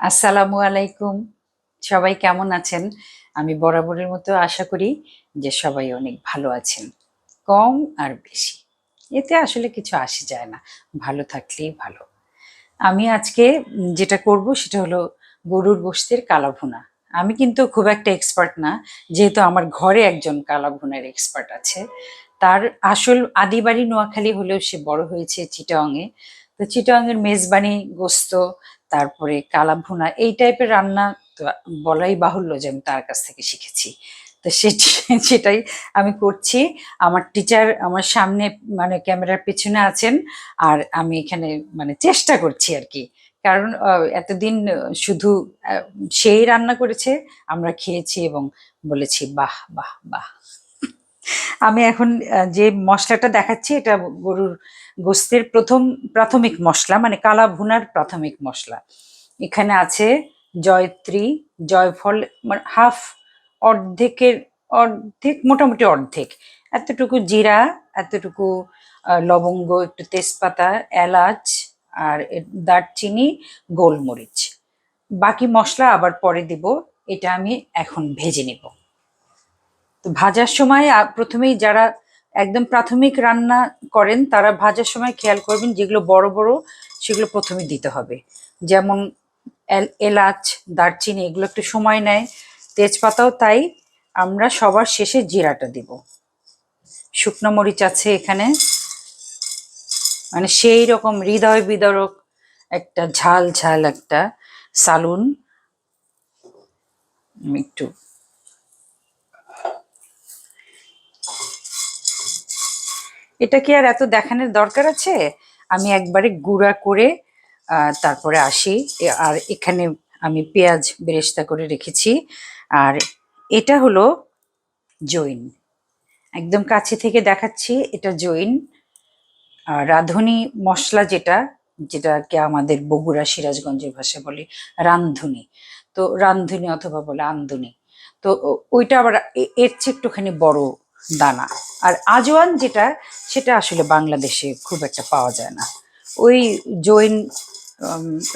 আসসালামু আলাইকুম। সবাই কেমন আছেন? আমি বরাবরের মতো আশা করি যে সবাই অনেক ভালো আছেন। কম আর বেশি। এতে আসলে কিছু আসে যায় না। ভালো থাকলেই ভালো। আমি আজকে যেটা করব সেটা হলো গরুর গোশতের কালাভুনা। আমি কিন্তু খুব একটা এক্সপার্ট না, যেহেতু আমার ঘরে একজন কালাভুনার এক্সপার্ট আছে। তার আসল আদিবাড়ি নোয়াখালী হলেও সে বড় হয়েছে চিটাংয়ে। তো চিটাংয়ের মেজবানি গোস্ত তারপরে কালাভুনা, এই টাইপের রান্না বলাই বাহুল্য যে আমি তার কাছ থেকে শিখেছি। তো সেটি, সেটাই আমি করছি। আমার টিচার আমার সামনে মানে ক্যামেরার পেছনে আছেন আর আমি এখানে মানে চেষ্টা করছি আর কি। কারণ এতদিন শুধু সেই রান্না করেছে, আমরা খেয়েছি এবং বলেছি, বাহ বাহ বাহ। আমি এখন যে মশলাটা দেখাচ্ছি, এটা গরুর গোস্তের প্রথম, প্রাথমিক মশলা মানে কালা ভুনার প্রাথমিক মশলা। এখানে আছে জয়ত্রী, জয়ফল মানে হাফ অর্ধেকের, অর্ধেক, মোটামুটি অর্ধেক। এতটুকু জিরা, এতটুকু লবঙ্গ, একটু তেজপাতা, এলাচ, আর দারচিনি, গোলমরিচ। বাকি মশলা আবার পরে দিব, এটা আমি এখন ভেজে নিব। তো ভাজার সময় প্রথমেই যারা একদম প্রাথমিক রান্না করেন, তারা ভাজার সময় খেয়াল করবেন যেগুলো বড় বড়, সেগুলো প্রথমে দিতে হবে। যেমন এলাচ, দারচিনি, এগুলো একটু সময় নেয়। তেজপাতাও তাই। আমরা সবার শেষে জিরাটা দিব। শুকনো মরিচ আছে এখানে। মানে সেই রকম হৃদয় বিদারক একটা ঝাল ঝাল একটা সালুন। একটু এটা কি আর এত দেখানোর দরকার আছে? আমি একবারে গুঁড়া করে তারপরে আসি। আর এখানে আমি পেঁয়াজ বেরেস্তা করে রেখেছি। আর এটা হলো জৈন। একদম কাছে থেকে দেখাচ্ছি, এটা জৈন। আর রাঁধুনি মশলা যেটা, যেটাকে আমাদের বগুড়া সিরাজগঞ্জের ভাষায় বলে রান্ধুনি তো রান্ধুনি অথবা বলে আন্দুনি। তো ওইটা আবার এর চেয়ে একটুখানি বড় দানা। আর আজওয়ান যেটা, সেটা আসলে বাংলাদেশে খুব একটা পাওয়া যায় না। ওই জৈন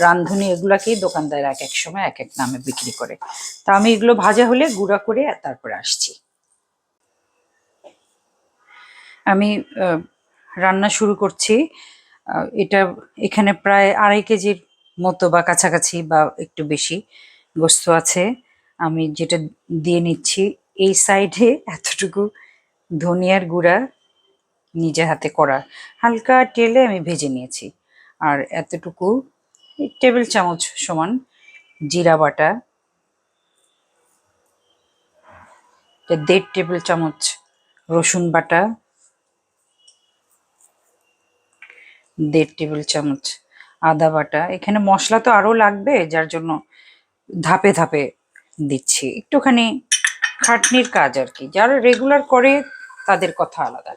রান্ধুনি এগুলাকেই দোকানদার এক এক সময় এক এক নামে বিক্রি করে। তা আমি এগুলো ভাজা হলে গুঁড়া করে তারপরে আসছি। আমি রান্না শুরু করছি। এটা এখানে প্রায় আড়াই কেজির মতো বা কাছাকাছি বা একটু বেশি গোস্ত আছে। আমি যেটা দিয়ে নিচ্ছি, এই সাইডে এতটুকু ধনিয়ার গুঁড়া নিজে হাতে করা হালকা তেলে আমি ভেজে নিয়েছি। আর এতটুকু টেবিল চামচ সমান জিরা বাটা দেড় টেবিল চামচ রসুন বাটা, দেড় টেবিল চামচ আদা বাটা। এখানে মশলা তো আরও লাগবে, যার জন্য ধাপে ধাপে দিচ্ছি। একটুখানি খাটনির কাজ আর কি। যারা রেগুলার করে তাদের কথা আলাদা।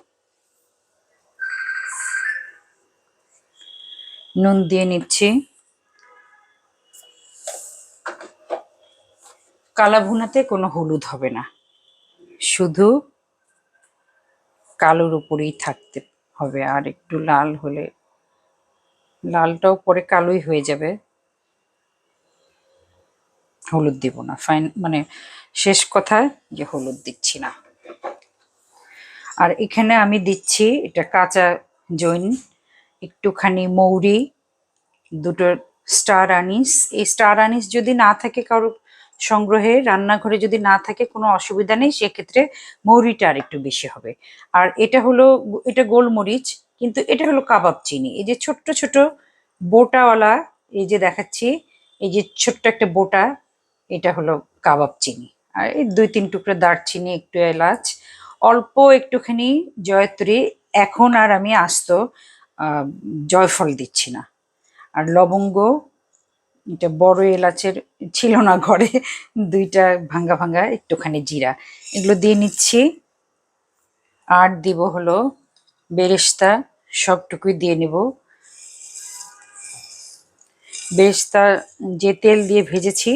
নুন দিয়ে নিচ্ছি। কালা ভুনাতে কোনো হলুদ হবে না। শুধু কালোর উপরেই থাকতে হবে আর একটু লাল হলে লালটাও পরে কালোই হয়ে যাবে। হলুদ দিব না। ফাইন মানে শেষ কথা যে হলুদ দিচ্ছি না। আর এখানে আমি দিচ্ছি এটা কাঁচা জৈন, একটুখানি মৌরি, দুটো স্টার আনিস। এই স্টার আনিস যদি না থাকে কারও সংগ্রহে, রান্নাঘরে যদি না থাকে, কোনো অসুবিধা নেই, সেক্ষেত্রে মৌরিটা আর একটু বেশি হবে। আর এটা হলো, এটা গোলমরিচ, কিন্তু এটা হলো কাবাব চিনি। এই যে ছোট্ট ছোট বোটাওয়ালা, এই যে দেখাচ্ছি, এই যে ছোট্ট একটা বোটা, এটা হলো কাবাব চিনি। আর এই দুই তিন টুকরো দারচিনি, একটু এলাচ অল্প একটুখানি জয়ত্রী, এখন আর আমি আস্ত জয়ফল দিচ্ছি না। আর লবঙ্গ, এটা বড় এলাচের ছিল না ঘরে, দুইটা ভাঙ্গা ভাঙ্গা একটুখানি জিরা, এগুলো দিয়ে নিচ্ছি। আর দিব হলো বেরেস্তা, সবটুকুই দিয়ে নেব। বেরেস্তা যে তেল দিয়ে ভেজেছি,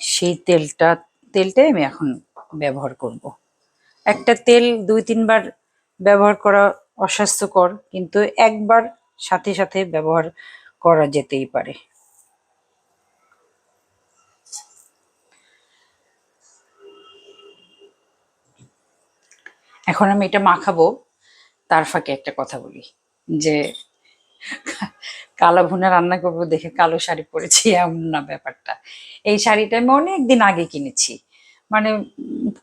সেই তেলটা, তেলটাই আমি এখন ব্যবহার করব। একটা তেল দুই, তিনবার ব্যবহার করা অস্বাস্থ্যকর, কিন্তু একবার সাথে সাথে ব্যবহার করা যেতেই পারে। এখন আমি এটা মাখাবো, তার ফাঁকে একটা কথা বলি, যে কালো ভুনা রান্না করব দেখে কালো শাড়ি পরেছি, এমন না ব্যাপারটা। এই শাড়িটা আমি অনেক দিন আগে কিনেছি। মানে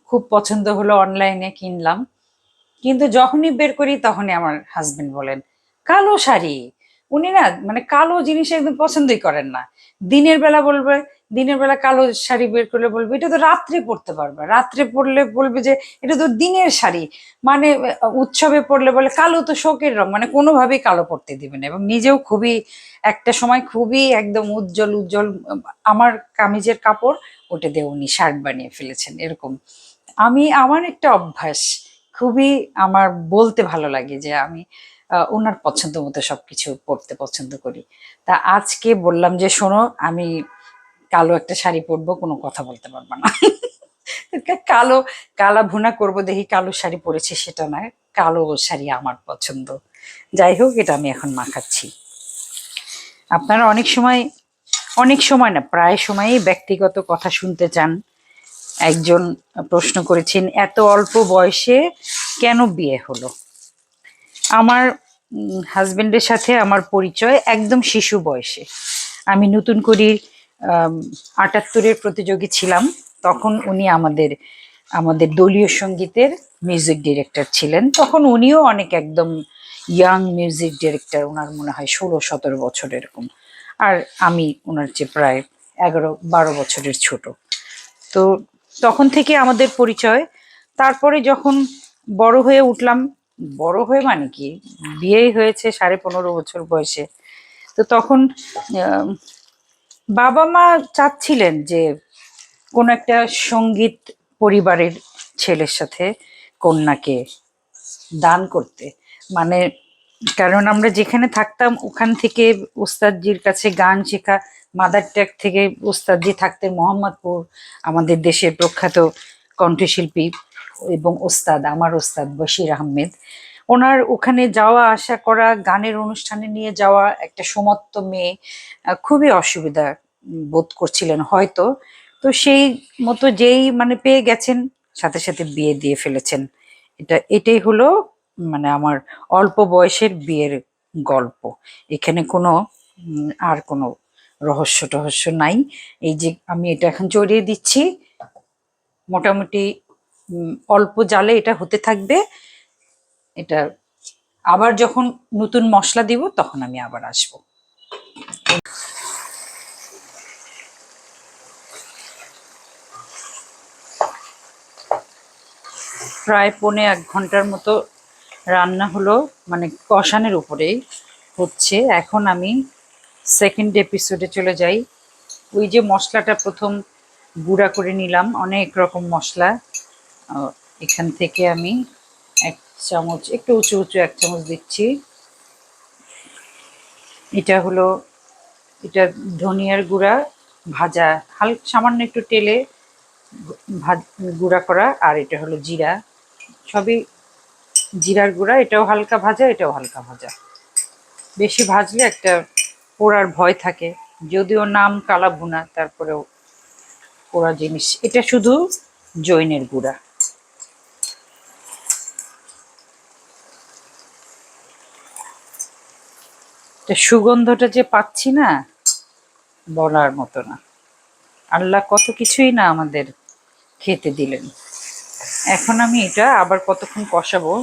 খুব পছন্দ হলো অনলাইনে কিনলাম। কিন্তু যখনই বের করি তখনই আমার হাজবেন্ড বলেন, কালো শাড়ি। উনি না মানে কালো জিনিস একদম পছন্দই করেন না। দিনের বেলা বলবে দিনের বেলা কালো শাড়ি বের করলে বলবে, এটা তো রাত্রে পরতে পারবে। রাত্রে পরলে বলবে যে, এটা তো দিনের শাড়ি। মানে উৎসবে পরলে বলে, কালো তো শোকের রং। মানে কোনোভাবেই কালো পরতে দিবে না। এবং নিজেও খুবই, একটা সময় খুবই একদম উজ্জ্বল উজ্জ্বল, আমার কামিজের কাপড়, ওটা দিয়ে উনি শার্ট বানিয়ে ফেলেছেন, এরকম। আমি, আমার একটা অভ্যাস, খুবই আমার বলতে ভালো লাগে যে, আমি ওনার পছন্দ মতো সবকিছু পরতে পছন্দ করি। তা আজকে বললাম যে, শোনো, আমি কালো একটা শাড়ি পরবো, কোনো কথা বলতে পারব না। কালো, কালা ভুনা করব, দেখি কালো শাড়ি পরেছি সেটা না কালো শাড়ি আমার পছন্দ। যাই হোক, এটা আমি এখন মাখাচ্ছি। আপনারা অনেক সময় অনেক সময় না, প্রায় সময়ই ব্যক্তিগত কথা শুনতে চান। একজন প্রশ্ন করেছেন, এত অল্প বয়সে কেন বিয়ে হলো? আমার হাজবেন্ডের সাথে আমার পরিচয় একদম শিশু বয়সে। আমি নতুন করি আটাত্তরের প্রতিযোগী ছিলাম। তখন উনি আমাদের আমাদের দলীয় সঙ্গীতের মিউজিক ডিরেক্টর ছিলেন। তখন উনিও অনেক একদম ইয়াং মিউজিক ডিরেক্টর ওনার মনে হয় ষোলো, সতেরো বছর এরকম। আর আমি ওনার চেয়ে প্রায় এগারো, বারো বছরের ছোট। তো তখন থেকে আমাদের পরিচয়। তারপরে যখন বড় হয়ে উঠলাম, বড় হয়ে মানে কি? বিয়েই হয়েছে সাড়ে পনেরো বছর বয়সে। তো তখন বাবা মা চাচ্ছিলেন যে কোন একটা সংগীত পরিবারের ছেলের সাথে কন্যাকে দান করতে। মানে কারণ আমরা যেখানে থাকতাম ওখান থেকে ওস্তাদজির কাছে গান শেখা, মাদার ট্যাগ থেকে ওস্তাদজি থাকতেন মোহাম্মদপুর, আমাদের দেশের প্রখ্যাত কণ্ঠশিল্পী এবং ওস্তাদ, আমার ওস্তাদ বশির আহমেদ। ওনার ওখানে যাওয়া, আসা করা, গানের অনুষ্ঠানে নিয়ে যাওয়া একটা সমত্ব মেয়ে খুবই অসুবিধা বোধ করছিলেন হয়তো। তো সেই মতো যেই মানে পেয়ে গেছেন, সাথে সাথে বিয়ে দিয়ে ফেলেছেন। এটা, এটাই হলো মানে আমার অল্প বয়সের বিয়ের গল্প। এখানে কোনো আর কোনো রহস্য টহস্য নাই। এই যে আমি এটা এখন জড়িয়ে দিচ্ছি, মোটামুটি অল্প জালে এটা হতে থাকবে। এটা আবার যখন নতুন মশলা দিব, তখন আমি আবার আসব। প্রায় পৌনে এক ঘণ্টার মতো রান্না হলো মানে কষানের উপরেই হচ্ছে। এখন আমি সেকেন্ড এপিসোডে চলে যাই। ওই যে মশলাটা প্রথম গুঁড়া করে নিলাম, অনেক রকম মশলা। এখান থেকে আমি চামচ, একটু উঁচু উঁচু এক চামচ দিচ্ছি। এটা হলো, এটা ধনিয়ার গুঁড়া ভাজা, হাল, সামান্য একটু তেলে গুঁড়া করা, আর এটা হলো জিরা। সবই জিরার গুঁড়া, এটাও হালকা ভাজা, এটাও হালকা ভাজা। বেশি ভাজলে একটা পোড়ার ভয় থাকে। যদিও নাম কালা ভুনা তারপরেও পোড়া জিনিস। এটা শুধু জৈনের গুঁড়া। সুগন্ধটা যে পাচ্ছি না, বলার মতো না। আল্লাহ কত কিছুই না আমাদের খেতে দিলেন। এখন আমি এটা আবার কতক্ষণ কষাবো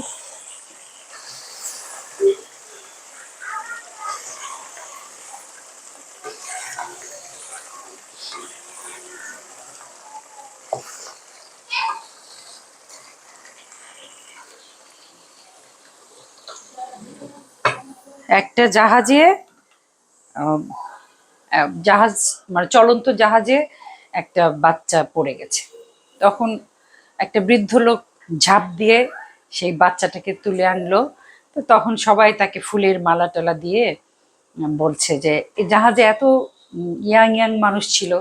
একটা জাহাজে জাহাজ মানে চলন্ত জাহাজে একটা বাচ্চা পড়ে গেছে। তখন একটা বৃদ্ধ লোক ঝাঁপ দিয়ে সেই বাচ্চাটাকে তুলে আনলো। তো তখন সবাই তাকে ফুলের মালা টালা দিয়ে বলছে যে এই জাহাজে এত ইয়াং ইয়াং মানুষ ছিল।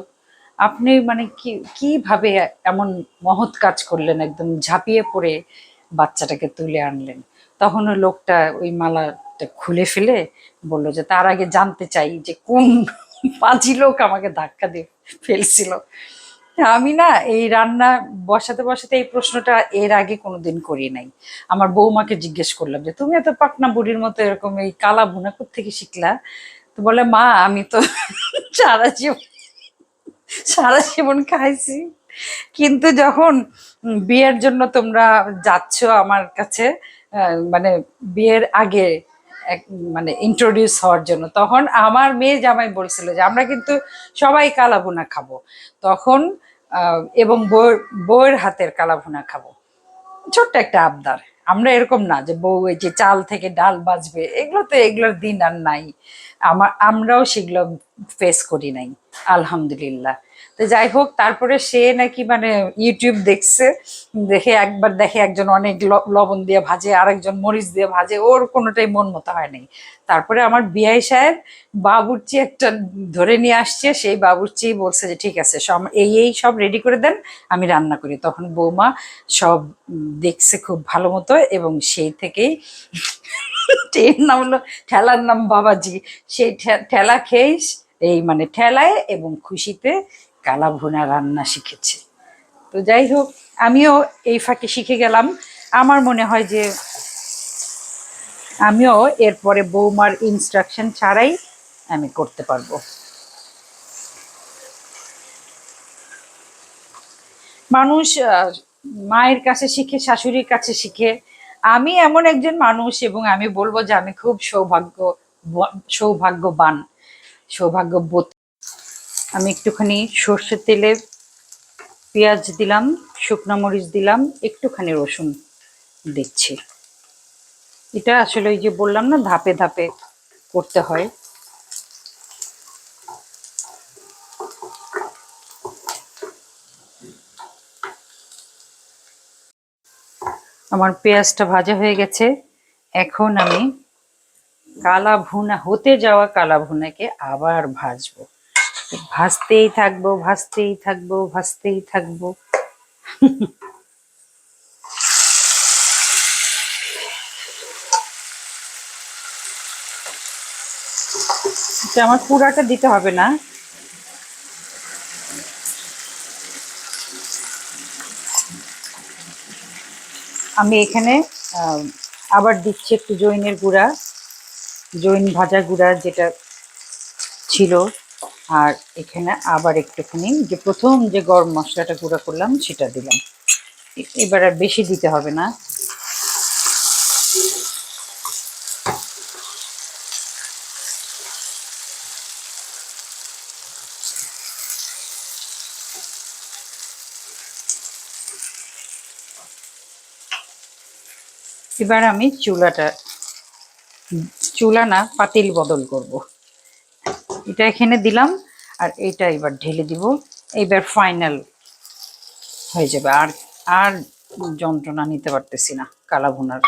আপনি মানে কি, কীভাবে এমন মহৎ কাজ করলেন? একদম ঝাঁপিয়ে পড়ে বাচ্চাটাকে তুলে আনলেন। তখন লোকটা ওই মালাটা খুলে ফেলে বলল যে, তার আগে জানতে চাই যে কোন পাঁচি লোক আমাকে ধাক্কা দিয়ে ফেলছিল। আমি না এই রান্না বসাতে বসাতে এই প্রশ্নটা এর আগে কোনোদিন করি নাই। আমার বৌমাকে জিজ্ঞেস করলাম যে, তুমি এত পাকনা বুড়ির মতো এরকম এই কালা ভুনা থেকে শিখলা? তো বলে, মা, আমি তো সারা জীবন সারা জীবন খাইছি। কিন্তু যখন বিয়ের জন্য তোমরা যাচ্ছ আমার কাছে মানে বিয়ের আগে এক মানে ইন্ট্রোডিউস হওয়ার জন্য। তখন আমার মেয়ে জামাই বলছিল যে, আমরা কিন্তু সবাই কালা ভুনা খাব। তখন এবং বউয়ের বউয়ের হাতের কালা ভুনা খাব। ছোট্ট একটা আবদার। আমরা এরকম না যে বউ এই যে চাল থেকে ডাল বাজবে, এগুলো তো এগুলোর দিন আর নাই। আমার আমরাও সেগুলো ফেস করি নাই। আলহামদুলিল্লাহ। তো যাই হোক, তারপরে সে নাকি মানে ইউটিউব দেখছে, দেখে একবার দেখে একজন অনেক লবণ দিয়ে ভাজে, আরেকজন মরিচ দিয়ে ভাজে, ওর কোনোটাই মন মতো হয় নাই। তারপরে আমার বিআই সাহেব বাবুর্চি একটা ধরে নিয়ে আসছে, সেই বাবুর্চি বলছে যে, ঠিক আছে, সব এই এই সব রেডি করে দেন, আমি রান্না করি। তখন বৌমা সব দেখছে খুব ভালো মতো এবং সেই থেকেই এর নাম হলো ঠেলার নাম বাবাজি। সেই ঠেলা খেয়েই এই মানে ঠেলায় এবং খুশিতে কালা ভুনা রান্না শিখেছে। তো যাই হোক আমিও এই ফাঁকে শিখে গেলাম। আমার মনে হয় যে আমিও এরপরে বৌমার ইনস্ট্রাকশন ছাড়াই আমি করতে পারব। মানুষ মায়ের কাছে শিখে, শাশুড়ির কাছে শিখে। আমি এমন একজন মানুষ এবং আমি বলব যে আমি খুব সৌভাগ্য, সৌভাগ্যবান। সৌভাগ্যবতী আমি একটুখানি সর্ষের তেলে পেঁয়াজ দিলাম, শুকনো মরিচ দিলাম, একটুখানি রসুন দিচ্ছি। এটা আসলে ওই যে বললাম না, ধাপে ধাপে করতে হয়। আমার পেঁয়াজটা ভাজা হয়ে গেছে। এখন আমি কালা ভুনা হতে যাওয়া কালা ভুনাকে আবার ভাজবো। ভাজতেই থাকব ভাজতেই থাকব ভাজতেই থাকব। এটা আমার পুরাটা দিতে হবে না। আমি এখানে আবার দিচ্ছি একটু জৈনের গুঁড়া। জৈন ভাজা গুঁড়া যেটা ছিল। আর এখানে আবার একটুখানি যে প্রথম যে গরম মশলাটা গুঁড়া করলাম সেটা দিলাম। এবার আর বেশি দিতে হবে না। এবার আমি চুলাটা চুলা না পাতিল বদল করব। এটা এখানে দিলাম, আর এটা এবার ঢেলে দিব। এইবার ফাইনাল হয়ে যাবে। আর আর যন্ত্রণা নিতে পারতেছি না কালা ভুনার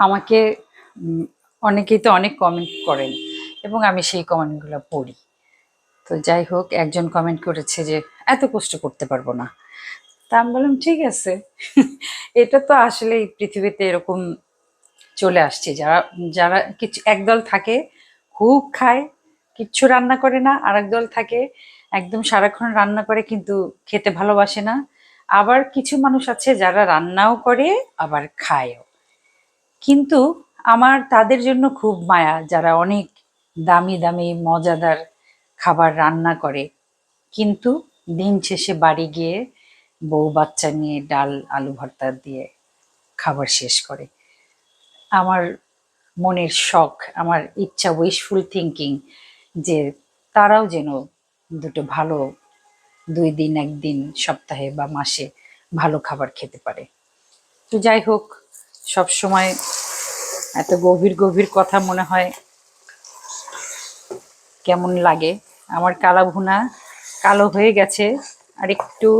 আমাকে অনেকেই তো অনেক কমেন্ট করেন এবং আমি সেই কমেন্টগুলো পড়ি। তো যাই হোক, একজন কমেন্ট করেছে যে, এত কষ্ট করতে পারব না। তা আমি বললাম, ঠিক আছে। এটা তো আসলে পৃথিবীতে এরকম চলে আসছে। যারা যারা কিছু একদল থাকে, খুব খায়, কিচ্ছু রান্না করে না আর দল থাকে, একদম সারাক্ষণ রান্না করে কিন্তু খেতে ভালোবাসে না। আবার কিছু মানুষ আছে যারা রান্নাও করে, আবার খায়ও। কিন্তু আমার তাদের জন্য খুব মায়া যারা অনেক দামি দামি, মজাদার খাবার রান্না করে। কিন্তু দিন শেষে বাড়ি গিয়ে বউ বাচ্চা নিয়ে ডাল, আলু ভর্তা দিয়ে খাবার শেষ করে। আমার মনের শখ, আমার ইচ্ছা উইশফুল থিঙ্কিং যে তারাও যেন দুটো ভালো দুই দিন, একদিন, সপ্তাহে বা মাসে ভালো খাবার খেতে পারে। তো যাই হোক সব সময় এত গভীর গভীর কথা মনে হয়। কেমন লাগে? আমার কালা ভুনা কালো হয়ে গেছে। আর একটু,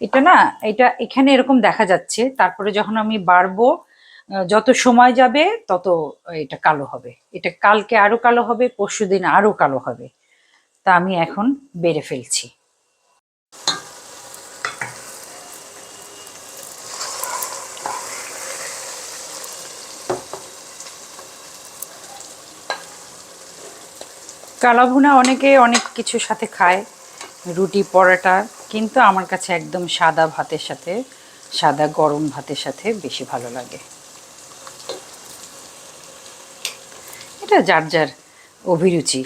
এটা না, এটা এখানে এরকম দেখা যাচ্ছে। তারপরে যখন আমি বাড়বো যত সময় যাবে, তত এটা কালো হবে। এটা কালকে আরও কালো হবে পরশু দিন আরও কালো হবে। তা আমি এখন বেড়ে ফেলছি। কালাভুনা অনেকে অনেক কিছুর সাথে খায়, রুটি, পরোটা, কিন্তু আমার কাছে একদম সাদা ভাতের সাথে, সাদা গরম ভাতের সাথে বেশি ভালো লাগে। এটা যার যার অভিরুচি।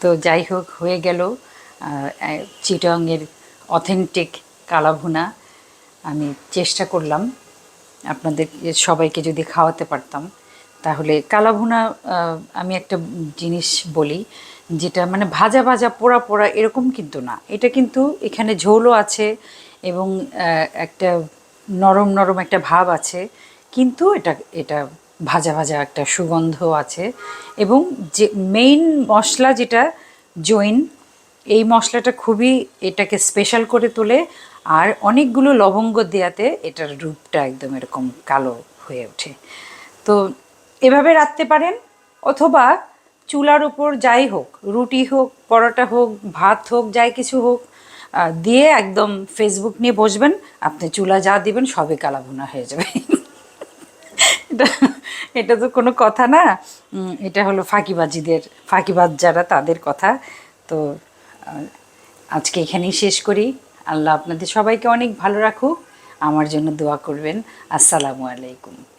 তো যাই হোক, হয়ে গেল চিটংয়ের অথেন্টিক কালাভুনা। আমি চেষ্টা করলাম, আপনাদের সবাইকে যদি খাওয়াতে পারতাম। তাহলে কালাভুনা আমি একটা জিনিস বলি, যেটা মানে ভাজা ভাজা পোড়া পোড়া এরকম কিন্তু না। এটা কিন্তু এখানে ঝোলও আছে এবং একটা নরম নরম একটা ভাব আছে, কিন্তু এটা এটা ভাজা ভাজা একটা সুগন্ধ আছে। এবং যে মেইন মশলা যেটা, জৈন, এই মশলাটা খুবই এটাকে স্পেশাল করে তোলে, আর অনেকগুলো লবঙ্গ দেয়াতে এটার রূপটা একদম এরকম কালো হয়ে ওঠে। তো এভাবে রাখতে পারেন? অথবা চুলার উপর যাই হোক, রুটি হোক, পরোটা হোক, ভাত হোক, যাই কিছু হোক দিয়ে একদম ফেসবুক নিয়ে বসবেন। আপনি চুলা যা দিবেন, সবে কালাভুনা হয়ে যাবে। এটা এটা তো কোনো কথা না। এটা হলো ফাঁকিবাজিদের, ফাঁকিবাজ যারা, তাদের কথা। তো আজকে এখানেই শেষ করি। আল্লাহ আপনাদের সবাইকে অনেক ভালো রাখুক। আমার জন্য দোয়া করবেন। আসসালামু আলাইকুম।